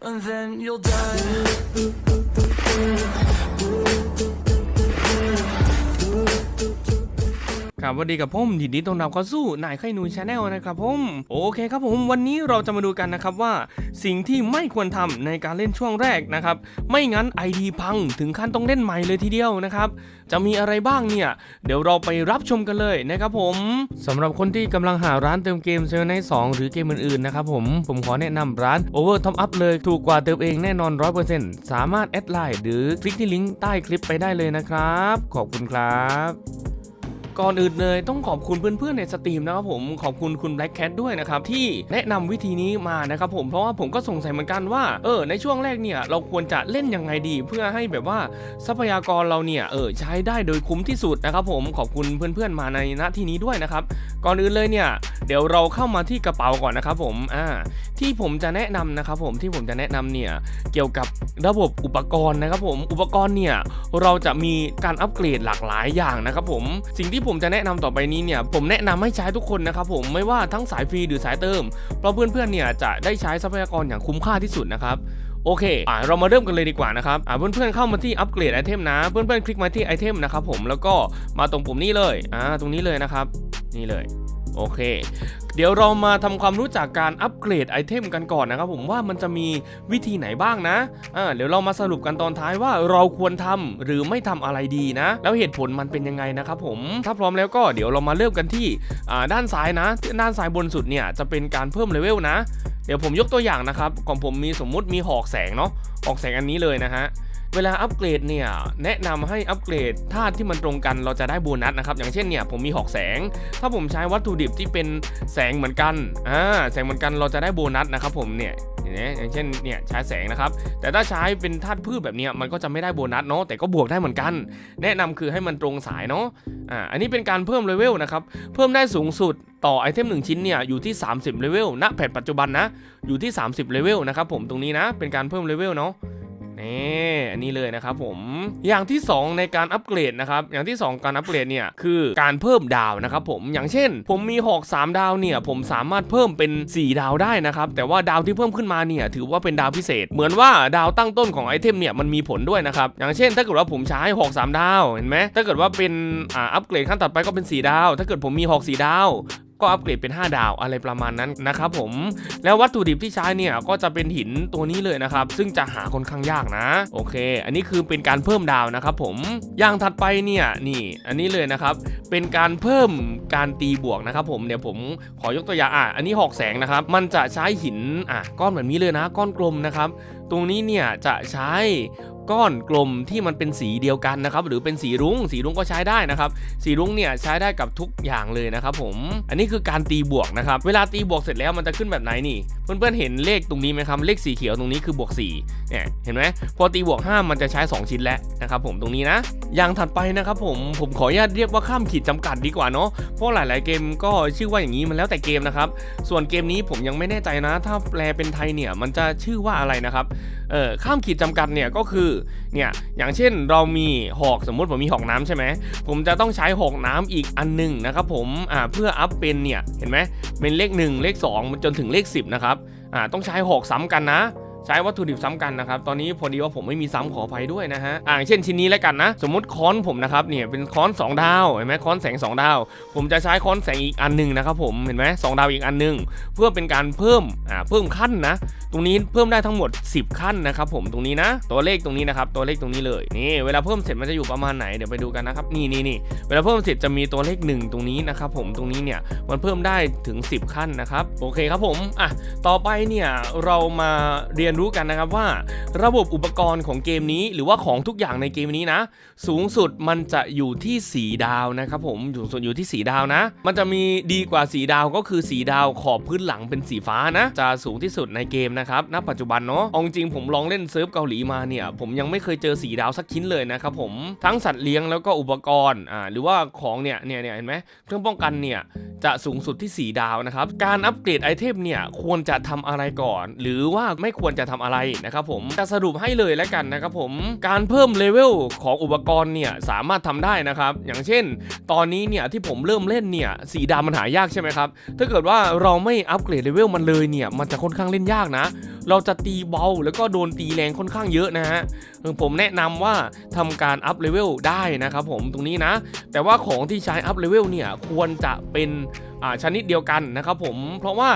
and then you'll die. ครับสวัสดีกับผมยินดีต้อนรับเข้าสู่นายไข่นูนชาแนลนะครับผมโอเคครับผมวันนี้เราจะมาดูกันนะครับว่า สิ่งที่ไม่ควรทำในการเล่นช่วงแรกนะครับ ไม่งั้น ID พังถึงขั้นต้องเล่นใหม่เลยทีเดียวนะครับจะมีอะไรบ้างเนี่ย เดี๋ยวเราไปรับชมกันเลยนะครับผมสำหรับคนที่กำลังหาร้านเติมเกมเซลไน2หรือเกมอื่นๆนะครับผมผมขอแนะนำร้าน Over Top Up เลยถูกกว่าเติมเองแน่นอน 100%สามารถแอดไลน์หรือคลิกที่ลิงก์ใต้คลิปไปได้เลยนะครับขอบคุณครับ ก่อนอื่นเลยต้องขอบคุณเพื่อนๆในสตรีมนะครับผมขอบคุณคุณ Black Cat ด้วยนะครับที่แนะนำวิธีนี้มานะครับผมเพราะว่าผมก็สงสัยเหมือนกันว่าเออในช่วงแรกเนี่ยเราควรจะเล่นยังไงดี เพื่อให้แบบว่าทรัพยากรเราเนี่ยเออใช้ได้โดยคุ้มที่สุดนะครับผมขอบคุณเพื่อนๆมาในณที่นี้ด้วยนะครับก่อนอื่นเลยเนี่ยเดี๋ยวเราเข้ามาที่กระเป๋าก่อนนะครับผมอ่าที่ผมจะแนะนำนะครับผมที่ผมจะแนะนำเนี่ยเกี่ยวกับระบบอุปกรณ์นะครับผมอุปกรณ์เนี่ยเราจะมีการอัปเกรดหลากหลายอย่างนะครับผมสิ่งที่ผมจะแนะนำต่อไปนี้เนี่ยผมแนะนำให้ใช้ทุกคนนะครับผมไม่ว่าทั้งสายฟรีหรือสายเติม เพราะเพื่อนๆเนี่ยจะได้ใช้ทรัพยากรอย่างคุ้มค่าที่สุดนะครับโอเคอ่าเรามาเริ่มกันเลยดีกว่านะครับอ่าเพื่อนๆเข้ามาที่อัปเกรดไอเทมนะ เพื่อนๆคลิกมาที่ไอเทมนะครับผมแล้วก็มาตรงปุ่มนี้เลยอ่าตรงนี้เลยนะครับ นี่เลย โอเค เดี๋ยวเรามาทำความรู้จักการอัปเกรดไอเทมกันก่อนนะครับผมว่ามันจะมีวิธีไหนบ้างนะอ่าเดี๋ยวเรามาสรุปกันตอนท้ายว่าเราควรทำหรือไม่ทำอะไรดีนะ แล้วเหตุผลมันเป็นยังไงนะครับผมถ้าพร้อมแล้วก็เดี๋ยวเรามาเริ่มกันที่อ่าด้านซ้ายนะ ด้านซ้ายบนสุดเนี่ยจะเป็นการเพิ่มเลเวลนะ เดี๋ยวผมยกตัวอย่างนะครับของผมมีสมมุติมีหอกแสงเนาะหอกแสงอันนี้เลยนะฮะเวลาอัปเกรดเนี่ยแนะนำให้อัปเกรดธาตุที่มันตรงกันเราจะได้โบนัสนะครับอย่างเช่นเนี่ยผมมีหอกแสง ถ้าผมใช้วัตถุดิบที่เป็นแสงเหมือนกันอ่าแสงเหมือนกันเราจะได้โบนัสนะครับผมเนี่ยอย่างเช่นเนี่ยใช้แสงนะครับ แต่ถ้าใช้เป็นธาตุพืชแบบเนี้ยมันก็จะไม่ได้โบนัสเนาะแต่ก็บวกได้เหมือนกัน แนะนำคือให้มันตรงสายเนาะอ่าอันนี้เป็นการเพิ่มเลเวลนะครับเพิ่มได้สูงสุด ต่อไอเทม1ชิ้นเนี่ยอยู่ที่ 30เลเวลณแพทปัจจุบันนะ อยู่ที่ 30เลเวลนะครับผมตรงนี้นะ เป็นการเพิ่มเลเวลเนาะนี่อันนี้เลยนะครับผมอย่างที่ 2 ในการอัปเกรดนะครับอย่างที่ 2 การอัปเกรดเนี่ยคือการเพิ่มดาวนะครับผมอย่างเช่น ผมมีหอก3ดาวเนี่ยผมสามารถเพิ่มเป็น 4 ดาวได้นะครับแต่ว่าดาวที่เพิ่มขึ้นมาเนี่ยถือว่าเป็นดาวพิเศษ เหมือนว่าดาวตั้งต้นของไอเทมเนี่ยมันมีผลด้วยนะครับอย่างเช่น ถ้าเกิดว่าผมใช้หอก3ดาวเห็นไหมถ้าเกิดว่าเป็นอ่าอัปเกรดขั้นต่อไปก็เป็น 4 ดาว ถ้าเกิดผมมีหอก4ดาว ก็อัปเกรดเป็น 5 ดาวอะไรประมาณนั้นนะครับผมแล้ววัตถุดิบที่ใช้เนี่ยก็จะเป็นหินตัวนี้เลยนะครับ ซึ่งจะหาค่อนข้างยากนะ โอเค อันนี้คือเป็นการเพิ่มดาวนะครับผมอย่างถัดไปเนี่ยนี่ อันนี้เลยนะครับ เป็นการเพิ่มการตีบวกนะครับผมเดี๋ยวผมขอยกตัวอย่างอะอันนี้หอกแสงนะครับ มันจะใช้หินอะก้อนแบบนี้เลยนะ ก้อนกลมนะครับ ตรงนี้เนี่ยจะใช้ ก้อนกลมที่มันเป็นสีเดียวกันนะครับหรือเป็นสีรุ้ง สีรุ้งก็ใช้ได้นะครับสีรุ้งเนี่ยใช้ได้กับทุกอย่างเลยนะครับผมอันนี้คือการตีบวกนะครับเวลาตีบวกเสร็จแล้วมันจะขึ้นแบบไหนนี่เพื่อนๆเห็นเลขตรงนี้ไหมครับเลขสีเขียวตรงนี้คือบวก4เนี่ยเห็นไหมพอตีบวก5มันจะใช้ 2 ชิ้นแล้วนะครับผมตรงนี้นะ อย่างถัดไปนะครับผมผมขออนุญาตเรียกว่าข้ามขีดจำกัดดีกว่าเนาะเพราะหลาย ๆเกมก็ชื่อว่าอย่างนี้มันแล้วแต่เกมนะครับส่วนเกมนี้ผมยังไม่แน่ใจนะ ถ้าแปลเป็นไทยเนี่ยมันจะชื่อว่าอะไรนะครับเออข้ามขีดจำกัดเนี่ยก็คือเนี่ยอย่างเช่นเรามีหอกสมมุติผมมีหอกน้ำใช่ไหมผมจะต้องใช้หอกน้ำอีกอันหนึ่งนะครับผมอ่าเพื่ออัพเป็นเนี่ยเห็นไหมเป็นเลข 1 เลข2จนถึงเลข 10นะครับอ่าต้องใช้หอกซ้ำกันนะ ใช้วัตถุดิบซ้ำกันนะครับตอนนี้พอดีว่าผมไม่มีซ้ำขออภัยด้วยนะฮะอ่างเช่นชิ้นนี้แล้วกันนะ สมมติค้อนผมนะครับเนี่ยเป็นค้อน 2 ดาวเห็นไหมค้อนแสง 2 ดาว ผมจะใช้ค้อนแสงอีกอันหนึ่งนะครับผมเห็นไหมสองดาวอีกอันหนึ่งเพื่อเป็นการเพิ่มอ่าเพิ่มขั้นนะ ตรงนี้เพิ่มได้ทั้งหมด 10 ขั้นนะครับผมตรงนี้นะ ตัวเลขตรงนี้นะครับตัวเลขตรงนี้เลยนี่เวลาเพิ่มเสร็จมันจะอยู่ประมาณไหนเดี๋ยวไปดูกันนะครับนี่นี่นี่เวลาเพิ่มเสร็จจะมีตัวเลข 1 ตรงนี้นะครับผมตรงนี้เนี่ยมันเพิ่มได้ถึง 10 ขั้นนะครับโอเคครับผมอะต่อไปเนี่ยเรามาเรียยนรู้กันนะครับว่า ระบบอุปกรณ์ของเกมนี้ หรือว่าของทุกอย่างในเกมนี้นะ สูงสุดมันจะอยู่ที่4ดาวนะครับผมสูงสุดอยู่ที่4ดาวนะ มันจะมีดีกว่า4ดาวก็คือสีดาวขอบพื้นหลังเป็นสีฟ้านะ จะสูงที่สุดในเกมนะครับณปัจจุบันเนาะเอาจริงผมลองเล่นเซิร์ฟเกาหลีมาเนี่ย ผมยังไม่เคยเจอสีดาวสักชิ้นเลยนะครับผมทั้งสัตว์เลี้ยงแล้วก็อุปกรณ์อ่าหรือว่าของเนี่ยเนี่ยเนี่ยเห็นไหมเครื่องป้องกันเนี่ยจะสูงสุดที่4ดาวนะครับการอัปเกรดไอเทมเนี่ยควรจะทำอะไรก่อน หรือว่าไม่ควรจะทำอะไรนะครับผมจะสรุปให้เลยแล้วกันนะครับผมการเพิ่มเลเวลของอุปกรณ์เนี่ยสามารถทำได้นะครับ อย่างเช่น ตอนนี้เนี่ยที่ผมเริ่มเล่นเนี่ยสีดำมันหายากใช่ไหมครับถ้าเกิดว่าเราไม่อัปเกรดเลเวลมันเลยเนี่ยมันจะค่อนข้างเล่นยากนะ เราจะตีเบาแล้วก็โดนตีแรงค่อนข้างเยอะนะฮะผมแนะนำว่าทำการอัพเลเวลได้นะครับผมตรงนี้นะ แต่ว่าของที่ใช้อัพเลเวลเนี่ยควรจะเป็นชนิดเดียวกันนะครับผมเพราะว่า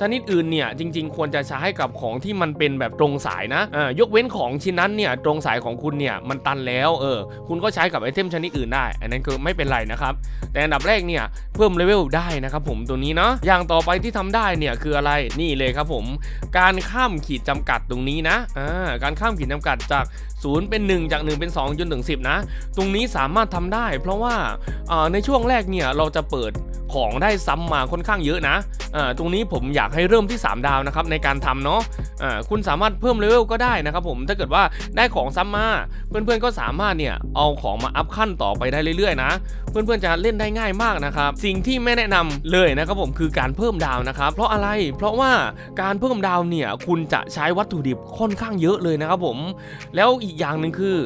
ชนิดอื่นเนี่ยจริง ๆ ควรจะใช้กับของที่มันเป็นแบบตรงสายนะยกเว้นของชิ้นนั้นเนี่ยตรงสายของคุณเนี่ยมันตันแล้วเออคุณก็ใช้กับไอเทมชนิดอื่นได้ อันนั้นคือไม่เป็นไรนะครับแต่อันดับแรกเนี่ยเพิ่มเลเวลได้นะครับผมตัวนี้เนาะอย่างต่อไปที่ทำได้เนี่ยคืออะไรนี่เลยครับผม การข้ามขีดจำกัดตรงนี้นะอ่าการข้ามขีดจำกัดจาก0เป็น 1 จาก 1 เป็น 2 จนถึง 10 นะ ตรงนี้สามารถทำได้ เพราะว่าในช่วงแรกเนี่ยเราจะเปิดของได้ซ้ำมาค่อนข้างเยอะนะอ่าตรงนี้ผมอยากให้เริ่มที่ 3 ดาวนะครับในการทำเนาะอ่าคุณสามารถเพิ่มเลเวลก็ได้นะครับผมถ้าเกิดว่าได้ของซ้ำมา เพื่อนๆก็สามารถเนี่ยเอาของมาอัพขั้นต่อไปได้เรื่อยๆนะ เพื่อนๆจะเล่นได้ง่ายมากนะครับ สิ่งที่ไม่แนะนำเลยนะครับผมคือการเพิ่มดาวนะครับ เพราะอะไรเพราะว่าการเพิ่มดาวเนี่ยคุณจะใช้วัตถุดิบค่อนข้างเยอะเลยนะครับผม แล้วอีกอย่างหนึ่งคือ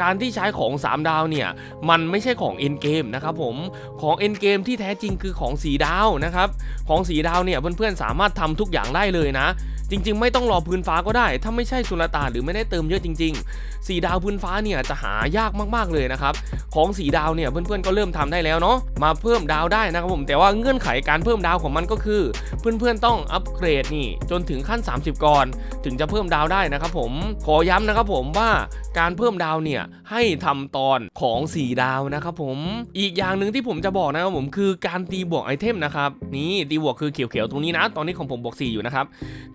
การที่ใช้ของ 3 ดาวเนี่ย มันไม่ใช่ของ end game นะครับผม ของ end game ที่แท้จริงคือของ 4 ดาวนะครับ ของสีดาวเนี่ยเพื่อนๆสามารถทำทุกอย่างได้เลยนะ จริง ๆ ไม่ต้องรอพื้นฟ้าก็ได้ ถ้าไม่ใช่สุลต่านหรือไม่ได้เติมเยอะจริง ๆ สีดาวพื้นฟ้าเนี่ยจะหายากมากๆเลยนะครับ ของสีดาวเนี่ยเพื่อนๆก็เริ่มทำได้แล้วเนาะมาเพิ่มดาวได้นะครับผมแต่ว่าเงื่อนไขการเพิ่มดาวของมันก็คือ เพื่อนๆต้องอัปเกรดนี่จนถึงขั้น 30 ก่อน ถึงจะเพิ่มดาวได้นะครับผมขอย้ำนะครับผมว่าการเพิ่มดาวเนี่ยให้ทำตอนของ4ดาวนะครับผมอีกอย่างหนึ่งที่ผมจะบอกนะครับผมคือการตีบวกไอเทมนะครับนี่ตีบวกคือเขียวๆตรงนี้นะ ตอนนี้ของผมบวก4อยู่นะครับ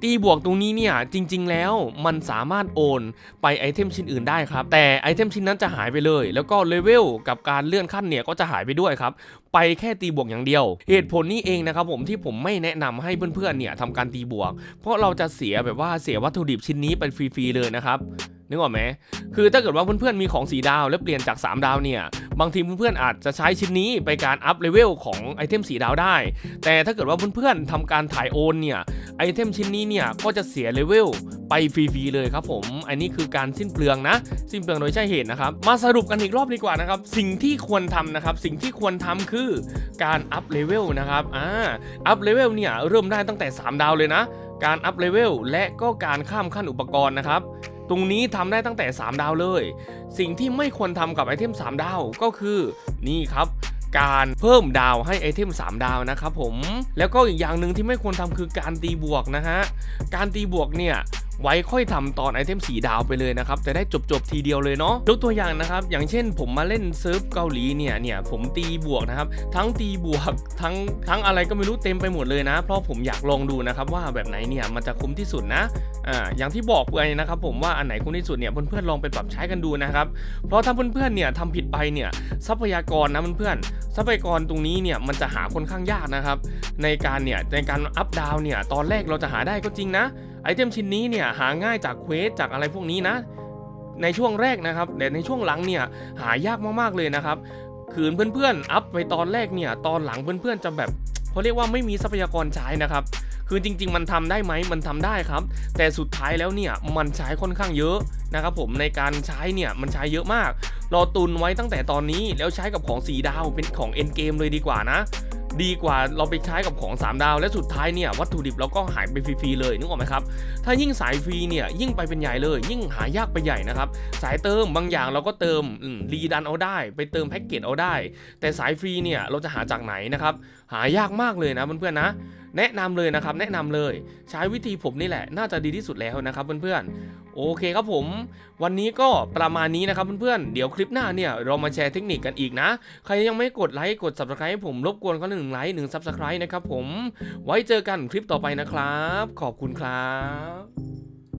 ตีบวกตรงนี้เนี่ยจริง ๆ แล้วมันสามารถโอนไปไอเทมชิ้นอื่นได้ครับ แต่ไอเทมชิ้นนั้นจะหายไปเลย แล้วก็เลเวลกับการเลื่อนขั้นเนี่ยก็จะหายไปด้วยครับ ไปแค่ตีบวกอย่างเดียว เหตุผลนี้เองนะครับผมที่ผมไม่แนะนำให้เพื่อนๆเนี่ยทำการตีบวก เพราะเราจะเสียแบบว่าเสียวัตถุดิบชิ้นนี้ไปฟรีๆเลยนะครับ นึกออกไหมคือถ้าเกิดว่าเพื่อนๆมีของสีดาวแล้วเปลี่ยนจาก 3 ดาวเนี่ย บางทีเพื่อนๆอาจจะใช้ชิ้นนี้ไปการอัพเลเวลของไอเทมสีดาวได้ แต่ถ้าเกิดว่าเพื่อนๆทำการถ่ายโอนเนี่ยไอเทมชิ้นนี้เนี่ยก็จะเสียเลเวลไปฟรีๆเลยครับผม อันนี้คือการสิ้นเปลืองนะ สิ้นเปลืองโดยใช่เหตุนะครับ มาสรุปกันอีกรอบดีกว่านะครับ สิ่งที่ควรทำนะครับ สิ่งที่ควรทำคือการอัพเลเวลนะครับอ่าอัพเลเวลเนี่ยเริ่มได้ตั้งแต่ 3 ดาวเลยนะ การอัพเลเวลและก็การข้ามขั้นอุปกรณ์นะครับ ตรงนี้ทำได้ตั้งแต่ 3 ดาวเลย สิ่งที่ไม่ควรทำกับไอเทม 3 ดาวก็คือนี่ครับการเพิ่มดาวให้ไอเทม 3 ดาวนะครับผม แล้วก็อีกอย่างหนึ่งที่ไม่ควรทำคือการตีบวกนะฮะ การตีบวกเนี่ยไว้ค่อยทำตอนไอเทมสีดาวไปเลยนะครับจะได้จบจบๆทีเดียวเลยเนาะยกตัวอย่างนะครับ อย่างเช่นผมมาเล่นเซิร์ฟเกาหลีเนี่ยเนี่ยผมตีบวกนะครับ ทั้งตีบวกทั้งทั้งอะไรก็ไม่รู้เต็มไปหมดเลยนะ เพราะผมอยากลองดูนะครับว่าแบบไหนเนี่ยมันจะคุ้มที่สุดนะอ่าอย่างที่บอกไปนะครับผมว่าอันไหนคุ้มที่สุดเนี่ยเพื่อนๆลองไปปรับใช้กันดูนะครับ เพราะถ้าเพื่อนๆเนี่ยทำผิดไปเนี่ยทรัพยากรนะเพื่อนๆทรัพยากรตรงนี้เนี่ยมันจะหาค่อนข้างยากนะครับ ในการเนี่ยในการอัพดาวเนี่ยตอนแรกเราจะหาได้ก็จริงนะ ไอเทมชิ้นนี้เนี่ยหาง่ายจากเควสจากอะไรพวกนี้นะ ในช่วงแรกนะครับ แต่ในช่วงหลังเนี่ยหายากมากๆเลยนะครับคืนเพื่อนๆอัพไปตอนแรกเนี่ยตอนหลังเพื่อนๆจะแบบเขาเรียกว่าไม่มีทรัพยากรใช้นะครับคือจริง ๆ มันทำได้ไหมมันทำได้ครับ แต่สุดท้ายแล้วเนี่ยมันใช้ค่อนข้างเยอะนะครับผมในการใช้เนี่ยมันใช้เยอะมากรอตุนไว้ตั้งแต่ตอนนี้แล้วใช้กับของ4ดาวเป็นของ end game เลยดีกว่านะ ดีกว่าเราไปใช้กับของ 3 ดาว และสุดท้ายเนี่ยวัตถุดิบเราก็หายไปฟรีๆเลยนึกออกไหมครับถ้ายิ่งสายฟรีเนี่ยยิ่งไปเป็นใหญ่เลย ยิ่งหายากไปใหญ่นะครับสายเติมบางอย่างเราก็เติมรีดันเอาได้ ไปเติมแพ็กเกจเอาได้ แต่สายฟรีเนี่ยเราจะหาจากไหนนะครับหายากมากเลยนะเพื่อนๆนะ แนะนำเลยนะครับ แนะนำเลยใช้วิธีผมนี่แหละน่าจะดีที่สุดแล้วนะครับเพื่อนๆโอเคครับผม วันนี้ก็ประมาณนี้นะครับเพื่อนๆเดี๋ยวคลิปหน้าเนี่ยเรามาแชร์เทคนิคกันอีกนะ ใครยังไม่กดไลค์กด subscribe ให้ผมรบกวนก็หนึ่งไลค์หนึ่ง subscribe นะครับผมไว้เจอกันคลิปต่อไปนะครับ ขอบคุณครับ